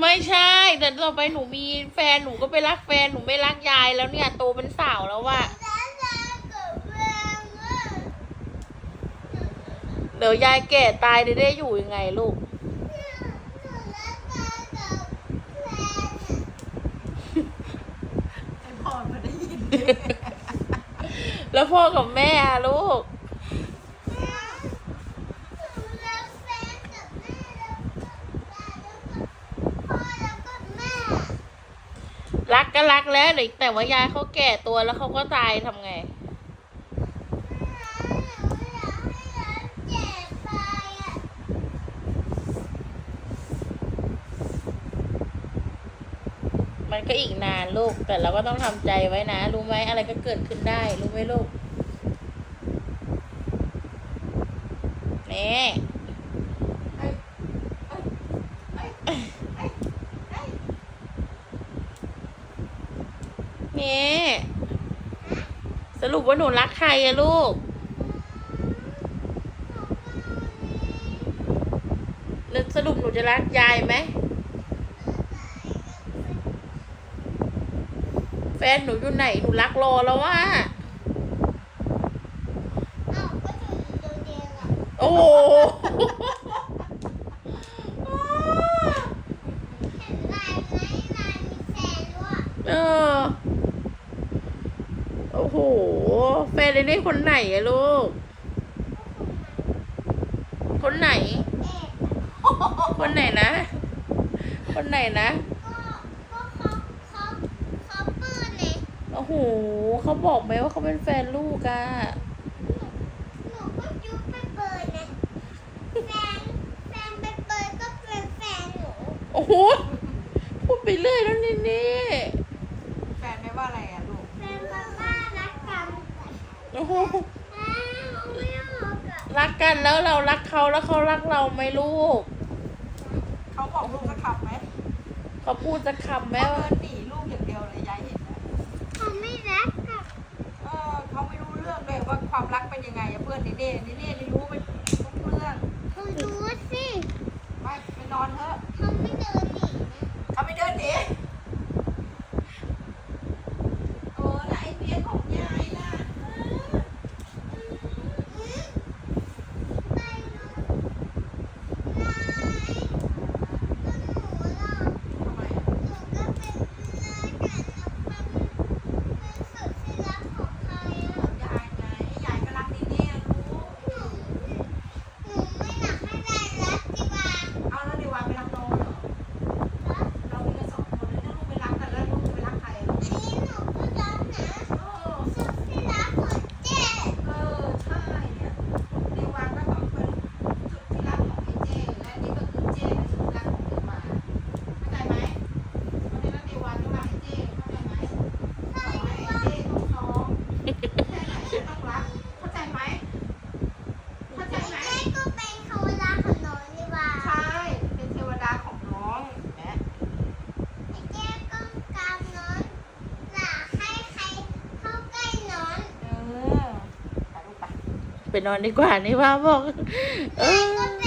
ไม่ใช่แต่ต่อไปหนูมีแฟนหนูก็ไปรักแฟนหนูไม่รักยายแล้วเนี่ยโตเป็นสาวแล้วว่ะแล้วจะเกิดเรื่องอะเดี๋ยวยายแก่ตายได้ได้อยู่ยังไงลูกหนูรักกันกับแฟนอะไอพ่อมาได้ยิน แล้วพ่อกับแม่อะลูก หนูรักแฟนกับแม่แล้วก็พ่อแล้วก็แม่ รักก็รักแล้วเดี๋ยวแต่ว่ายายเขาแก่ตัวแล้วเขาก็ตายทำไง มันก็อีกนานลูก แต่เราก็ต้องทำใจไว้นะ รู้ไหมอะไรก็เกิดขึ้นได้ รู้ไหมลูกนี่ นี่สรุปว่าหนูรักใครอะลูก แล้วสรุปหนูจะรักยายไหม แฟนหนูอยู่ไหน หนูรักรอแล้วว่าโอ้โหเออโอ้ โหแฟนเรนนี่คนไหนอะลูก คนไหน คนไหนนะ คนไหนนะโอ้โหเขาบอกไหมว่าเขาเป็นแฟนลูกอะโอ้โหพูดไปเรื่อยแล้วนี่นี่แฟนไม่ว่าอะไรอะลูก โอ้โหรักกันแล้วเรารักเขาแล้วเขารักเราไหมลูก เขาบอกลูกจะขับไหมเขาพูดจะคำไหมเขาเดิว่านหนีลูกอย่างเดียวเลยยายเห็นนะเออเขาไม่รู้เรื่องเลยว่าความรักเป็นยังไงอะเพื่อนนี่เน่นี่เน่นี่รู้ไปทุกเรื่องไปไปนอนเถอะ เขาไม่เดินหนีโอ้แล้วไอเบียร์ของยายล่ะเออทำไมอะยายไงยายก็รักนี่เน่รู้เอาแล้วดีว่าไปรักน้องเหรอเรามีกันสองคนเลยถ้าลูกไปรักกันแล้วลูกจะไปรักใครอะเออ เออใช่เนี่ยเดวาก็ต้องเป็นสุดที่รักของไอ้เจและนี่ก็คือเจเป็นสุดรักของเดวาเข้าใจไหมเพราะฉะนั้นเดวาก็รักไอ้เจเข้าใจไหมบอกให้ไอ้เจต้องน้องแค่ไหนก็ต้องรักเข้าใจไหมเข้าใจไหมใช่เป็นเทวดาของน้องแหมเออไปลูกไป ไปนอนดีกว่านี่ว่าบอกเออ